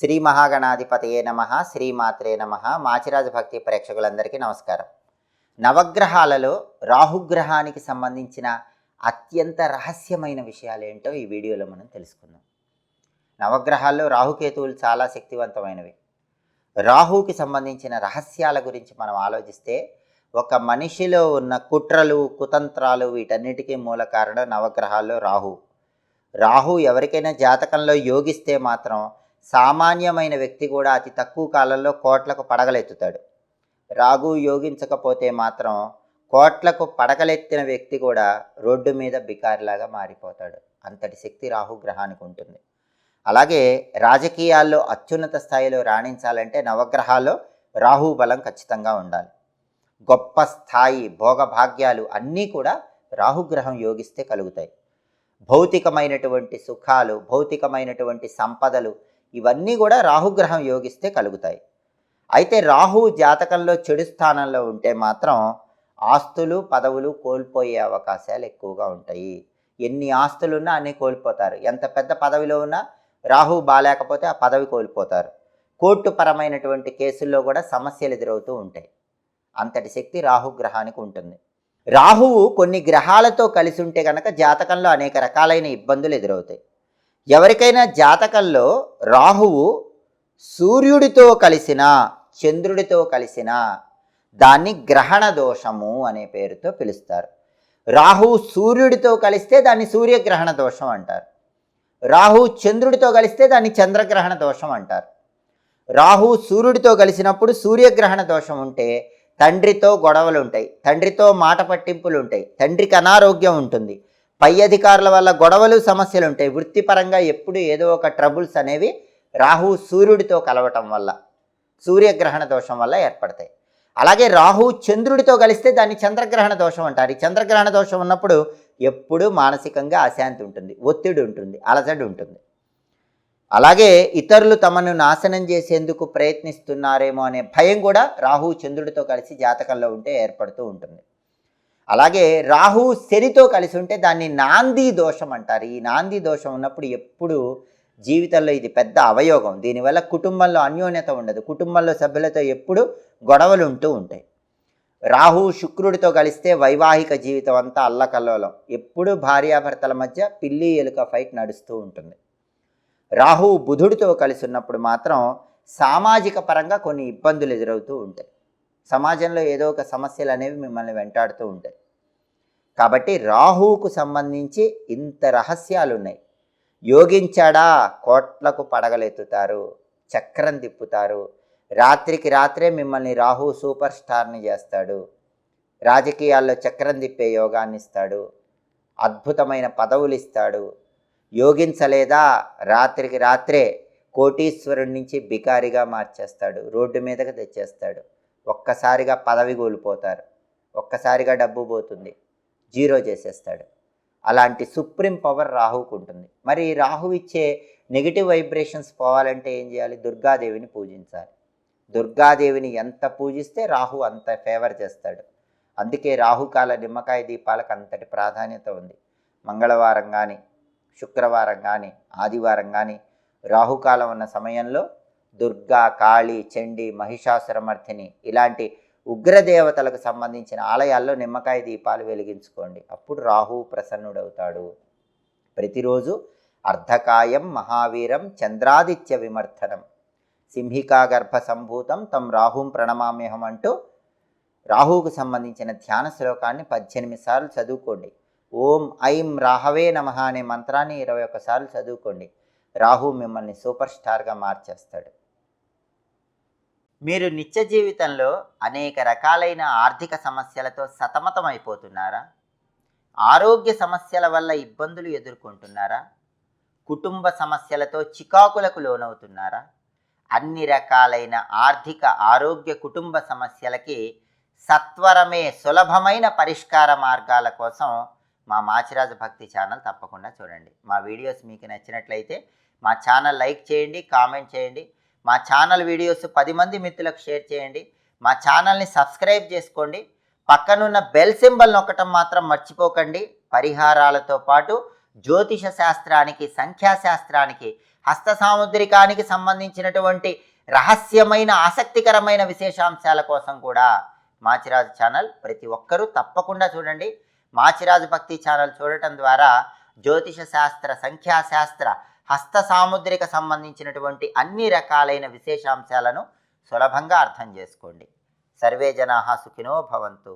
శ్రీ మహాగణాధిపతయే నమ శ్రీమాత్రే నమ. మాచిరాజ భక్తి ప్రేక్షకులందరికీ నమస్కారం. నవగ్రహాలలో రాహుగ్రహానికి సంబంధించిన అత్యంత రహస్యమైన విషయాలు ఏంటో ఈ వీడియోలో మనం తెలుసుకుందాం. నవగ్రహాల్లో రాహుకేతువులు చాలా శక్తివంతమైనవి. రాహుకి సంబంధించిన రహస్యాల గురించి మనం ఆలోచిస్తే ఒక మనిషిలో ఉన్న కుట్రలు కుతంత్రాలు వీటన్నిటికీ మూల కారణం నవగ్రహాల్లో రాహు. రాహు ఎవరికైనా జాతకంలో యోగిస్తే మాత్రం సామాన్యమైన వ్యక్తి కూడా అతి తక్కువ కాలంలో కోట్లకు పడగలెత్తుతాడు. రాగు యోగించకపోతే మాత్రం కోట్లకు పడగలెత్తిన వ్యక్తి కూడా రోడ్డు మీద బికారిలాగా మారిపోతాడు. అంతటి శక్తి రాహుగ్రహానికి ఉంటుంది. అలాగే రాజకీయాల్లో అత్యున్నత స్థాయిలో రాణించాలంటే నవగ్రహాల్లో రాహు బలం ఖచ్చితంగా ఉండాలి. గొప్ప స్థాయి భోగభాగ్యాలు అన్నీ కూడా రాహుగ్రహం యోగిస్తే కలుగుతాయి. భౌతికమైనటువంటి సుఖాలు భౌతికమైనటువంటి సంపదలు ఇవన్నీ కూడా రాహుగ్రహం యోగిస్తే కలుగుతాయి. అయితే రాహు జాతకంలో చెడు స్థానంలో ఉంటే మాత్రం ఆస్తులు పదవులు కోల్పోయే అవకాశాలు ఎక్కువగా ఉంటాయి. ఎన్ని ఆస్తులున్నా అన్నీ కోల్పోతారు. ఎంత పెద్ద పదవిలో ఉన్నా రాహు బాగాలేకపోతే ఆ పదవి కోల్పోతారు. కోర్టు పరమైనటువంటి కేసుల్లో కూడా సమస్యలు ఎదురవుతూ ఉంటాయి. అంతటి శక్తి రాహుగ్రహానికి ఉంటుంది. రాహువు కొన్ని గ్రహాలతో కలిసి ఉంటే కనుక జాతకంలో అనేక రకాలైన ఇబ్బందులు ఎదురవుతాయి. ఎవరికైనా జాతకంలో రాహువు సూర్యుడితో కలిసిన చంద్రుడితో కలిసిన దాన్ని గ్రహణ దోషము అనే పేరుతో పిలుస్తారు. రాహువు సూర్యుడితో కలిస్తే దాన్ని సూర్యగ్రహణ దోషం అంటారు. రాహు చంద్రుడితో కలిస్తే దాన్ని చంద్రగ్రహణ దోషం అంటారు. రాహు సూర్యుడితో కలిసినప్పుడు సూర్యగ్రహణ దోషం ఉంటే తండ్రితో గొడవలు ఉంటాయి తండ్రితో మాట పట్టింపులు ఉంటాయి తండ్రికి అనారోగ్యం ఉంటుంది. పై అధికారుల వల్ల గొడవలు సమస్యలు ఉంటాయి వృత్తిపరంగా ఎప్పుడు ఏదో ఒక ట్రబుల్స్ అనేవి రాహు సూర్యుడితో కలవటం వల్ల సూర్యగ్రహణ దోషం వల్ల ఏర్పడతాయి. అలాగే రాహు చంద్రుడితో కలిస్తే దాన్ని చంద్రగ్రహణ దోషం అంటారు. ఈ చంద్రగ్రహణ దోషం ఉన్నప్పుడు ఎప్పుడూ మానసికంగా అశాంతి ఉంటుంది ఒత్తిడి ఉంటుంది అలజడి ఉంటుంది. అలాగే ఇతరులు తమను నాశనం చేసేందుకు ప్రయత్నిస్తున్నారేమో అనే భయం కూడా రాహు చంద్రుడితో కలిసి జాతకంలో ఉంటే ఏర్పడుతూ ఉంటుంది. అలాగే రాహు శనితో కలిసి ఉంటే దాన్ని నాంది దోషం అంటారు. ఈ నాంది దోషం ఉన్నప్పుడు ఎప్పుడు జీవితంలో ఇది పెద్ద అవయోగం. దీనివల్ల కుటుంబంలో అన్యోన్యత ఉండదు. కుటుంబంలో సభ్యులతో ఎప్పుడు గొడవలు ఉంటూ ఉంటాయి. రాహు శుక్రుడితో కలిస్తే వైవాహిక జీవితం అంతా అల్లకల్లోలం. ఎప్పుడు భార్యాభర్తల మధ్య పిల్లి ఎలుక ఫైట్ నడుస్తూ ఉంటుంది. రాహు బుధుడితో కలిసి ఉన్నప్పుడు మాత్రం సామాజిక పరంగా కొన్ని ఇబ్బందులు ఎదురవుతూ ఉంటాయి. సమాజంలో ఏదో ఒక సమస్యలు అనేవి మిమ్మల్ని వెంటాడుతూ ఉంటాయి. కాబట్టి రాహువుకు సంబంధించి ఇంత రహస్యాలు ఉన్నాయి యోగించాడా? కోట్లకు పడగలెత్తుతారు చక్రం తిప్పుతారు. రాత్రికి రాత్రే మిమ్మల్ని రాహు సూపర్ స్టార్ని చేస్తాడు. రాజకీయాల్లో చక్రం తిప్పే యోగాన్ని ఇస్తాడు అద్భుతమైన పదవులు ఇస్తాడు యోగించలేదా? రాత్రికి రాత్రే కోటీశ్వరుడి నుంచి బికారిగా మార్చేస్తాడు. రోడ్డు మీదకి తెచ్చేస్తాడు. ఒక్కసారిగా పదవి కోల్పోతారు. ఒక్కసారిగా డబ్బు పోతుంది. జీరో చేసేస్తాడు. అలాంటి సుప్రీం పవర్ రాహుకు ఉంటుంది. మరి రాహు ఇచ్చే నెగిటివ్ వైబ్రేషన్స్ పోవాలంటే ఏం చేయాలి? దుర్గాదేవిని పూజించాలి. దుర్గాదేవిని ఎంత పూజిస్తే రాహు అంత ఫేవర్ చేస్తాడు. అందుకే రాహుకాల నిమ్మకాయ దీపాలకు అంతటి ప్రాధాన్యత ఉంది. మంగళవారం కానీ శుక్రవారం కానీ ఆదివారం కానీ రాహుకాలం ఉన్న సమయంలో దుర్గా కాళీ చండి మహిషాసురమర్థిని ఇలాంటి ఉగ్రదేవతలకు సంబంధించిన ఆలయాల్లో నిమ్మకాయ దీపాలు వెలిగించుకోండి. అప్పుడు రాహు ప్రసన్నుడవుతాడు. ప్రతిరోజు అర్ధకాయం మహావీరం చంద్రాదిత్య విమర్థనం సింహికా గర్భ సంభూతం తం రాహుం ప్రణమామ్యహం అంటూ రాహువుకు సంబంధించిన ధ్యాన శ్లోకాన్ని పద్దెనిమిది సార్లు చదువుకోండి. ఓం ఐం రాహవే నమ అనే మంత్రాన్ని ఇరవై ఒక్కసార్లు చదువుకోండి. రాహు మిమ్మల్ని సూపర్ స్టార్గా మార్చేస్తాడు. మీరు నిత్య జీవితంలో అనేక రకాలైన ఆర్థిక సమస్యలతో సతమతమైపోతున్నారా? ఆరోగ్య సమస్యల వల్ల ఇబ్బందులు ఎదుర్కొంటున్నారా? కుటుంబ సమస్యలతో చికాకులకు లోనవుతున్నారా? అన్ని రకాలైన ఆర్థిక ఆరోగ్య కుటుంబ సమస్యలకి సత్వరమే సులభమైన పరిష్కార మార్గాల కోసం మా మాచిరాజు భక్తి ఛానల్ తప్పకుండా చూడండి. మా వీడియోస్ మీకు నచ్చినట్లయితే మా ఛానల్ లైక్ చేయండి కామెంట్ చేయండి. మా ఛానల్ వీడియోస్ పది మంది మిత్రులకు షేర్ చేయండి. మా ఛానల్ని సబ్స్క్రైబ్ చేసుకోండి. పక్కనున్న బెల్ సింబల్ నొక్కటం మాత్రం మర్చిపోకండి. పరిహారాలతో పాటు జ్యోతిష శాస్త్రానికి సంఖ్యాశాస్త్రానికి హస్త సాముద్రికానికి సంబంధించినటువంటి రహస్యమైన ఆసక్తికరమైన విశేషాంశాల కోసం కూడా మాచిరాజు ఛానల్ ప్రతి ఒక్కరూ తప్పకుండా చూడండి. మాచిరాజు భక్తి ఛానల్ చూడటం ద్వారా జ్యోతిష శాస్త్ర సంఖ్యాశాస్త్ర హస్త సాముద్రిక సంబంధించినటువంటి అన్ని రకాలైన విశేషాంశాలను సులభంగా అర్థం చేసుకోండి. సర్వే జనా సుఖినో భవంతు.